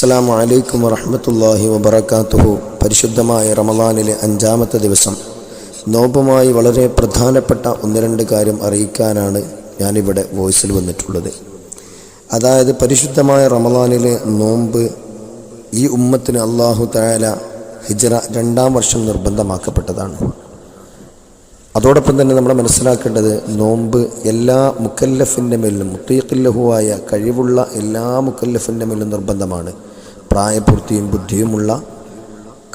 അസ്സലാമു അലൈക്കും വറഹ്മത്തുള്ളാഹി വബറകാതുഹു പരിശുദ്ധമായ റമദാനിലെ അഞ്ചാമത്തെ ദിവസം. നോമ്പുമായി വളരെ പ്രധാനപ്പെട്ട ഒന്ന് രണ്ട് കാര്യം അറിയിക്കാനാണ് ഞാനിവിടെ വോയിസിൽ വന്നിട്ടുള്ളത്. അതായത് പരിശുദ്ധമായ റമദാനിലെ നോമ്പ് ഈ ഉമ്മത്തിന് അള്ളാഹു തആല ഹിജറ രണ്ടാം വർഷം നിർബന്ധമാക്കപ്പെട്ടതാണ്. അതോടൊപ്പം തന്നെ നമ്മൾ മനസ്സിലാക്കേണ്ടത് നോമ്പ് എല്ലാ മുക്കല്ലഫിന്റെ മേലും മുത്തീഖില്ലഹുവായ കഴിവുള്ള എല്ലാ മുക്കല്ലഫിന്റെ മേലും നിർബന്ധമാണ്. പ്രായപൂർത്തിയും ബുദ്ധിയുമുള്ള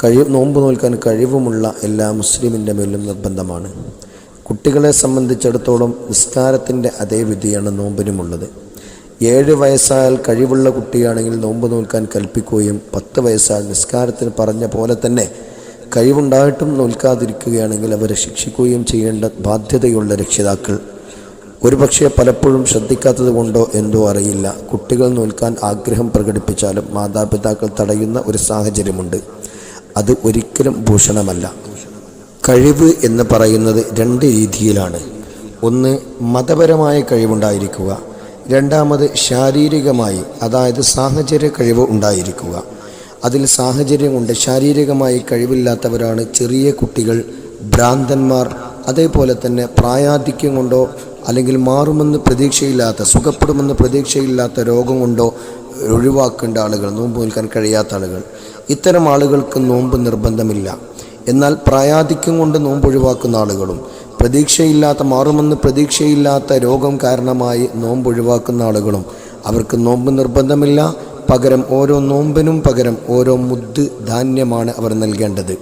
കഴി നോമ്പ് നോൽക്കാൻ കഴിവുമുള്ള എല്ലാ മുസ്ലിമിന്റെ മേലും നിർബന്ധമാണ്. കുട്ടികളെ സംബന്ധിച്ചിടത്തോളം നിസ്കാരത്തിന്റെ അതേ വിധിയാണ് നോമ്പിനുമുള്ളത്. ഏഴ് വയസ്സായാൽ കഴിവുള്ള കുട്ടിയാണെങ്കിൽ നോമ്പ് നോൽക്കാൻ കൽപ്പിക്കുകയും പത്ത് വയസ്സാൽ നിസ്കാരത്തിന് പറഞ്ഞ പോലെ തന്നെ കഴിവുണ്ടായിട്ടും നോൽക്കാതിരിക്കുകയാണെങ്കിൽ അവരെ ശിക്ഷിക്കുകയും ചെയ്യേണ്ട ബാധ്യതയുള്ള രക്ഷിതാക്കൾ ഒരുപക്ഷെ പലപ്പോഴും ശ്രദ്ധിക്കാത്തത് കൊണ്ടോ എന്തോ അറിയില്ല. കുട്ടികൾ നോൽക്കാൻ ആഗ്രഹം പ്രകടിപ്പിച്ചാലും മാതാപിതാക്കൾ തടയുന്ന ഒരു സാഹചര്യമുണ്ട്. അത് ഒരിക്കലും ഭൂഷണമല്ല. കഴിവ് എന്ന് പറയുന്നത് രണ്ട് രീതിയിലാണ്. ഒന്ന് മതപരമായ കഴിവുണ്ടായിരിക്കുക. രണ്ടാമത് ശാരീരികമായി അതായത് സാഹചര്യ കഴിവ് ഉണ്ടായിരിക്കുക. അതിൽ സാഹചര്യം കൊണ്ട് ശാരീരികമായി കഴിവില്ലാത്തവരാണ് ചെറിയ കുട്ടികൾ ഭ്രാന്തന്മാർ അതേപോലെ തന്നെ പ്രായാധിക്യം കൊണ്ടോ അല്ലെങ്കിൽ മാറുമെന്ന് പ്രതീക്ഷയില്ലാത്ത സുഖപ്പെടുമെന്ന് പ്രതീക്ഷയില്ലാത്ത രോഗം കൊണ്ടോ ഒഴിവാക്കേണ്ട ആളുകൾ നോമ്പ് നിൽക്കാൻ കഴിയാത്ത ആളുകൾ. ഇത്തരം ആളുകൾക്ക് നോമ്പ് നിർബന്ധമില്ല. എന്നാൽ പ്രായാധിക്യം കൊണ്ട് നോമ്പ് ഒഴിവാക്കുന്ന ആളുകളും പ്രതീക്ഷയില്ലാത്ത മാറുമെന്ന് പ്രതീക്ഷയില്ലാത്ത രോഗം കാരണമായി നോമ്പ് ഒഴിവാക്കുന്ന ആളുകളും അവർക്ക് നോമ്പ് നിർബന്ധമില്ല. പകരം ഓരോ നോമ്പിനും പകരം ഓരോ മുദ് ധാന്യമാണ് അവർ നൽകേണ്ടത്.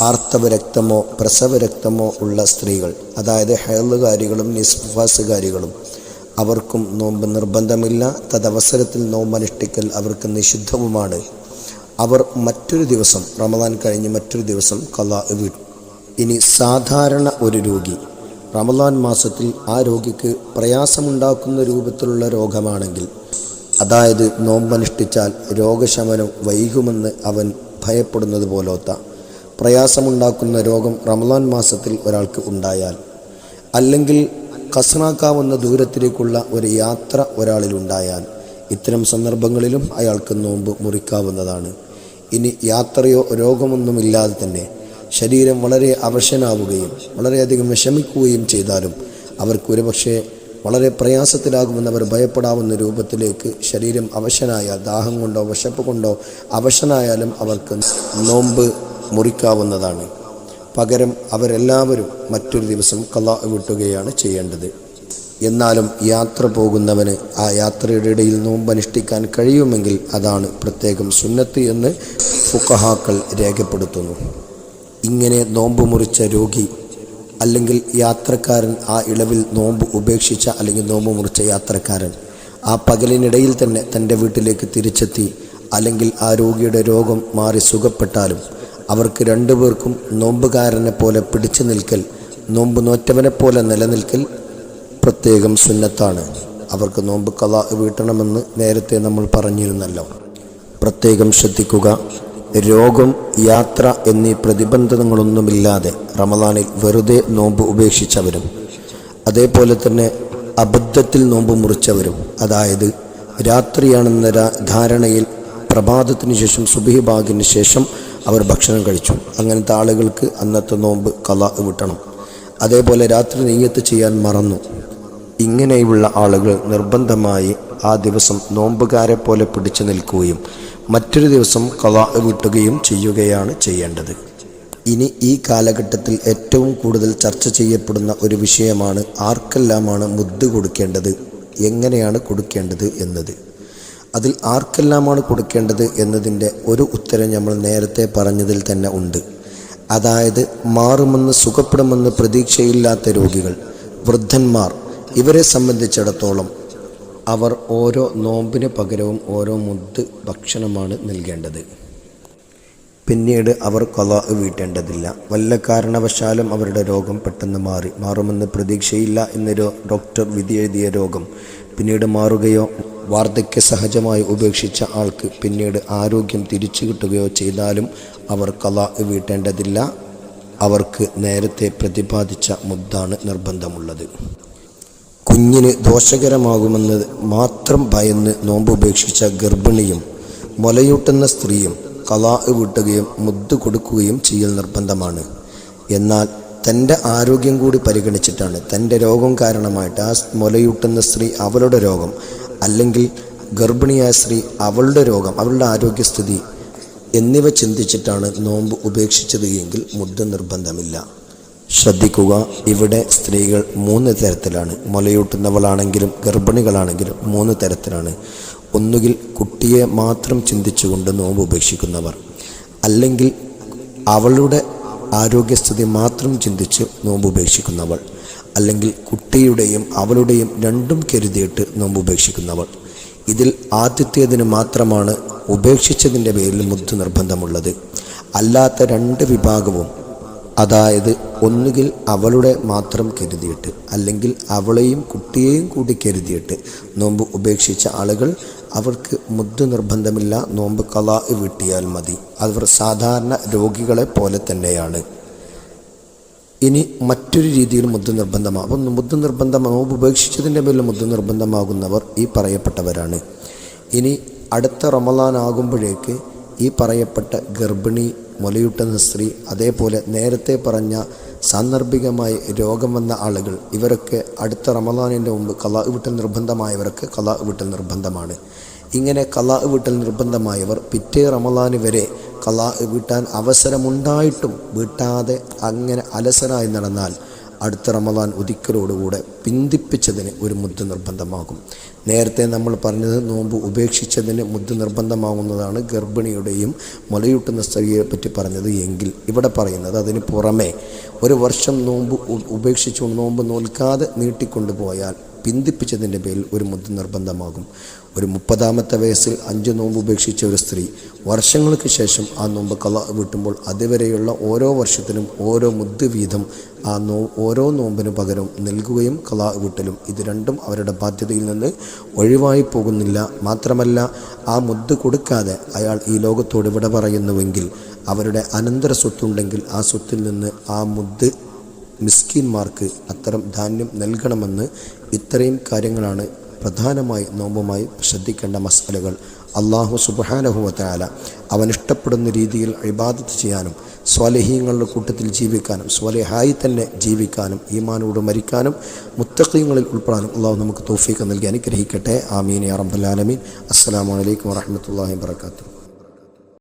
ആർത്തവ പ്രസവരക്തമോ പ്രസവ രക്തമോ ഉള്ള സ്ത്രീകൾ അതായത് ഹയലുകാരികളും നിസ്ഫാസുകാരികളും അവർക്കും നോമ്പ് നിർബന്ധമില്ല. തദവസരത്തിൽ നോമ്പ് അനുഷ്ഠിക്കൽ അവർക്ക് നിഷിദ്ധവുമാണ്. അവർ മറ്റൊരു ദിവസം റമദാൻ കഴിഞ്ഞ് മറ്റൊരു ദിവസം കലാ വീട്ടും. ഇനി സാധാരണ ഒരു രോഗി റമദാൻ മാസത്തിൽ ആ രോഗിക്ക് പ്രയാസമുണ്ടാക്കുന്ന രൂപത്തിലുള്ള രോഗമാണെങ്കിൽ അതായത് നോമ്പനുഷ്ഠിച്ചാൽ രോഗശമനം വൈകുമെന്ന് അവൻ ഭയപ്പെടുന്നത് പോലോത്ത പ്രയാസമുണ്ടാക്കുന്ന രോഗം റമദാൻ മാസത്തിൽ ഒരാൾക്ക് ഉണ്ടായാൽ അല്ലെങ്കിൽ കസനാക്കാവുന്ന ദൂരത്തിലേക്കുള്ള ഒരു യാത്ര ഒരാളിലുണ്ടായാൽ ഇത്തരം സന്ദർഭങ്ങളിലും അയാൾക്ക് നോമ്പ് മുറിക്കാവുന്നതാണ്. ഇനി യാത്രയോ രോഗമൊന്നുമില്ലാതെ തന്നെ ശരീരം വളരെ അവശനാവുകയും വളരെയധികം വിഷമിക്കുകയും ചെയ്താലും അവർക്ക് ഒരുപക്ഷെ വളരെ പ്രയാസത്തിലാകുമെന്ന് അവർ ഭയപ്പെടാവുന്ന രൂപത്തിലേക്ക് ശരീരം അവശനായാൽ ദാഹം കൊണ്ടോ വിശപ്പ് കൊണ്ടോ അവശനായാലും അവർക്ക് നോമ്പ് മുറിക്കാവുന്നതാണ്. പകരം അവരെല്ലാവരും മറ്റൊരു ദിവസം കല വിട്ടുകയാണ് ചെയ്യേണ്ടത്. എന്നാലും യാത്ര പോകുന്നവന് ആ യാത്രയുടെ ഇടയിൽ നോമ്പ് അനുഷ്ഠിക്കാൻ കഴിയുമെങ്കിൽ അതാണ് പ്രത്യേകം സുന്നത്ത് എന്ന് ഫുക്കഹാക്കൾ രേഖപ്പെടുത്തുന്നു. ഇങ്ങനെ നോമ്പ് മുറിച്ച രോഗി അല്ലെങ്കിൽ യാത്രക്കാരൻ ആ ഇളവിൽ നോമ്പ് ഉപേക്ഷിച്ച അല്ലെങ്കിൽ നോമ്പ് മുറിച്ച യാത്രക്കാരൻ ആ പകലിനിടയിൽ തന്നെ തന്റെ വീട്ടിലേക്ക് തിരിച്ചെത്തി അല്ലെങ്കിൽ ആ രോഗിയുടെ രോഗം മാറി സുഖപ്പെട്ടാലും അവർക്ക് രണ്ടുപേർക്കും നോമ്പുകാരനെ പോലെ പിടിച്ചു നിൽക്കൽ നോമ്പ് നോറ്റവനെ പോലെ നിലനിൽക്കൽ പ്രത്യേകം സുന്നത്താണ്. അവർക്ക് നോമ്പ് കഥ വീട്ടണമെന്ന് നേരത്തെ നമ്മൾ പറഞ്ഞിരുന്നല്ലോ. പ്രത്യേകം ശ്രദ്ധിക്കുക രോഗം യാത്ര എന്നീ പ്രതിബന്ധങ്ങളൊന്നുമില്ലാതെ റമദാനിൽ വെറുതെ നോമ്പ് ഉപേക്ഷിച്ചവരും അതേപോലെ തന്നെ അബദ്ധത്തിൽ നോമ്പ് മുറിച്ചവരും. അതായത് രാത്രിയാണെന്ന ധാരണയിൽ പ്രഭാതത്തിന് ശേഷം സുബിഹിബാഗിന് ശേഷം അവർ ഭക്ഷണം കഴിച്ചു. അങ്ങനത്തെ ആളുകൾക്ക് അന്നത്തെ നോമ്പ് കല വിട്ടണം. അതേപോലെ രാത്രി നെയ്യത്ത് ചെയ്യാൻ മറന്നു. ഇങ്ങനെയുള്ള ആളുകൾ നിർബന്ധമായി ആ ദിവസം നോമ്പുകാരെ പോലെ പിടിച്ചു നിൽക്കുകയും മറ്റൊരു ദിവസം കല വിട്ടുകയും ചെയ്യുകയാണ് ചെയ്യേണ്ടത്. ഇനി ഈ കാലഘട്ടത്തിൽ ഏറ്റവും കൂടുതൽ ചർച്ച ചെയ്യപ്പെടുന്ന ഒരു വിഷയമാണ് ആർക്കെല്ലാമാണ് മുദ്ദ് കൊടുക്കേണ്ടത്? എങ്ങനെയാണ് കൊടുക്കേണ്ടത് എന്നത്? അതിൽ ആർക്കെല്ലാമാണ് കൊടുക്കേണ്ടത് എന്നതിന്റെ ഒരു ഉത്തരം നമ്മൾ നേരത്തെ പറഞ്ഞതിൽ തന്നെ ഉണ്ട്. അതായത് മാറുമെന്ന് സുഖപ്പെടുമെന്ന് പ്രതീക്ഷയില്ലാത്ത രോഗികൾ വൃദ്ധന്മാർ ഇവരെ സംബന്ധിച്ചിടത്തോളം അവർ ഓരോ നോമ്പിന് പകരവും ഓരോ മുദ്ദ് ഭക്ഷണമാണ് നൽകേണ്ടത്. പിന്നീട് അവർ കൊല വീട്ടേണ്ടതില്ല. വല്ല കാരണവശാലും അവരുടെ രോഗം പെട്ടെന്ന് മാറി. മാറുമെന്ന് പ്രതീക്ഷയില്ല എന്നൊരു ഡോക്ടർ വിധി രോഗം പിന്നീട് മാറുകയോ വാർദ്ധക്യ സഹജമായി ഉപേക്ഷിച്ച ആൾക്ക് പിന്നീട് ആരോഗ്യം തിരിച്ചു കിട്ടുകയോ ചെയ്താലും അവർ കല വീട്ടേണ്ടതില്ല. അവർക്ക് നേരത്തെ പ്രതിപാദിച്ച മുദ്ദാണ് നിർബന്ധമുള്ളത്. കുഞ്ഞിന് ദോഷകരമാകുമെന്ന് മാത്രം ഭയന്ന് നോമ്പ് ഉപേക്ഷിച്ച ഗർഭിണിയും മുലയൂട്ടുന്ന സ്ത്രീയും കലാ വീട്ടുകയും മുദ്ദ് കൊടുക്കുകയും ചെയ്യൽ നിർബന്ധമാണ്. എന്നാൽ തന്റെ ആരോഗ്യം കൂടി പരിഗണിച്ചിട്ടാണ് തന്റെ രോഗം കാരണമായിട്ട് ആ മുലയൂട്ടുന്ന സ്ത്രീ അവളുടെ രോഗം അല്ലെങ്കിൽ ഗർഭിണിയായ സ്ത്രീ അവളുടെ രോഗം അവളുടെ ആരോഗ്യസ്ഥിതി എന്നിവ ചിന്തിച്ചിട്ടാണ് നോമ്പ് ഉപേക്ഷിച്ചത് എങ്കിൽ മുദ്ദ നിർബന്ധമില്ല. ശ്രദ്ധിക്കുക ഇവിടെ സ്ത്രീകൾ മൂന്ന് തരത്തിലാണ്. മുലയൂട്ടുന്നവളാണെങ്കിലും ഗർഭിണികളാണെങ്കിലും മൂന്ന് തരത്തിലാണ്. ഒന്നുകിൽ കുട്ടിയെ മാത്രം ചിന്തിച്ചുകൊണ്ട് നോമ്പ് ഉപേക്ഷിക്കുന്നവർ അല്ലെങ്കിൽ അവളുടെ ആരോഗ്യസ്ഥിതി മാത്രം ചിന്തിച്ച് നോമ്പ് ഉപേക്ഷിക്കുന്നവൾ. അല്ലെങ്കിൽ കുട്ടിയുടെയും അവളുടെയും രണ്ടും കരുതിയിട്ട് നോമ്പ് ഉപേക്ഷിക്കുന്നവൾ. ഇതിൽ ആദ്യത്തേതിന് മാത്രമാണ് ഉപേക്ഷിച്ചതിന്റെ പേരിൽ മുദ്ദ് നിർബന്ധമുള്ളത്. അല്ലാത്ത രണ്ട് വിഭാഗവും അതായത് ഒന്നുകിൽ അവളുടെ മാത്രം കരുതിയിട്ട് അല്ലെങ്കിൽ അവളെയും കുട്ടിയെയും കൂടി കരുതിയിട്ട് നോമ്പ് ഉപേക്ഷിച്ച ആളുകൾ അവർക്ക് മുദ്ദ് നിർബന്ധമില്ല നോമ്പ് കലാ വീട്ടിയാൽ മതി. അവർ സാധാരണ രോഗികളെ പോലെ തന്നെയാണ്. ഇനി മറ്റൊരു രീതിയിൽ മുദ്ര നിർബന്ധമാകും അപ്പം മുദ്ദ നിർബന്ധം നോമ്പ് ഉപേക്ഷിച്ചതിന്റെ പേരിൽ മുദ്ര നിർബന്ധമാകുന്നവർ ഈ പറയപ്പെട്ടവരാണ്. ഇനി അടുത്ത റമലാൻ ആകുമ്പോഴേക്ക് ഈ പറയപ്പെട്ട ഗർഭിണി മുലയൂട്ടുന്ന സ്ത്രീ അതേപോലെ നേരത്തെ പറഞ്ഞ സാന്ദർഭികമായി രോഗം വന്ന ആളുകൾ ഇവരൊക്കെ അടുത്ത റമലാനിന്റെ മുമ്പ് കലാ വിട്ടൽ നിർബന്ധമായവർക്ക് കലാ വിട്ടൽ നിർബന്ധമാണ്. ഇങ്ങനെ കലാ വിട്ടൽ നിർബന്ധമായവർ പിറ്റേ റമലാന് വരെ കലാ വീട്ടാൻ അവസരമുണ്ടായിട്ടും വീട്ടാതെ അങ്ങനെ അലസനായി നടന്നാൽ അടുത്ത റമദാൻ ഒതുക്കലോടുകൂടെ പിന്തിപ്പിച്ചതിന് ഒരു മുദ്ദ് നിർബന്ധമാകും. നേരത്തെ നമ്മൾ പറഞ്ഞത് നോമ്പ് ഉപേക്ഷിച്ചതിന് മുദ്ദ് നിർബന്ധമാകുന്നതാണ് ഗർഭിണിയുടെയും മുലയൂട്ടുന്ന സ്ത്രീയെ പറ്റി പറഞ്ഞത് എങ്കിൽ ഇവിടെ പറയുന്നത് അതിന് പുറമെ ഒരു വർഷം നോമ്പ് ഉപേക്ഷിച്ചുകൊണ്ട് ഉപേക്ഷിച്ചു നോമ്പ് നോൽക്കാതെ നീട്ടിക്കൊണ്ടുപോയാൽ പിന്തിപ്പിച്ചതിന്റെ പേരിൽ ഒരു മുദ്ദ നിർബന്ധമാകും. ഒരു മുപ്പതാമത്തെ വയസ്സിൽ അഞ്ച് നോമ്പ് ഉപേക്ഷിച്ച ഒരു സ്ത്രീ വർഷങ്ങൾക്ക് ശേഷം ആ നോമ്പ് കല വീട്ടുമ്പോൾ അതുവരെയുള്ള ഓരോ വർഷത്തിനും ഓരോ മുദ്ദ് വീതം ആ നോ ഓരോ നോമ്പിന് പകരം നൽകുകയും കലാ വീട്ടലും. ഇത് രണ്ടും അവരുടെ ബാധ്യതയിൽ നിന്ന് ഒഴിവായി പോകുന്നില്ല. മാത്രമല്ല ആ മുദ്ദ് കൊടുക്കാതെ അയാൾ ഈ ലോകത്തോട് വിട പറയുന്നുവെങ്കിൽ അവരുടെ അനന്തര സ്വത്തുണ്ടെങ്കിൽ ആ സ്വത്തിൽ നിന്ന് ആ മുദ്ദ് മിസ്കിന്മാർക്ക് അത്തരം ധാന്യം നൽകണമെന്ന് ഇത്രയും കാര്യങ്ങളാണ് പ്രധാനമായി നോമ്പുമായി ശ്രദ്ധിക്കേണ്ട മസാലകൾ. അള്ളാഹു സുബാനഹുവത്തായാല അവൻ ഇഷ്ടപ്പെടുന്ന രീതിയിൽ ഇബാദത്ത് ചെയ്യാനും സ്വലഹീങ്ങളുടെ കൂട്ടത്തിൽ ജീവിക്കാനും സ്വലഹായി തന്നെ ജീവിക്കാനും ഈമാനോട് മരിക്കാനും മുത്തഖീങ്ങളിൽ ഉൾപ്പെടാനും അള്ളാഹു നമുക്ക് തോഫീക്ക് നൽകി അനുഗ്രഹിക്കട്ടെ. ആമീൻ ആലമീൻ. അസ്സലാമു അലൈക്കും വറഹ്മത്തുള്ളാഹി വബറകാതുഹു.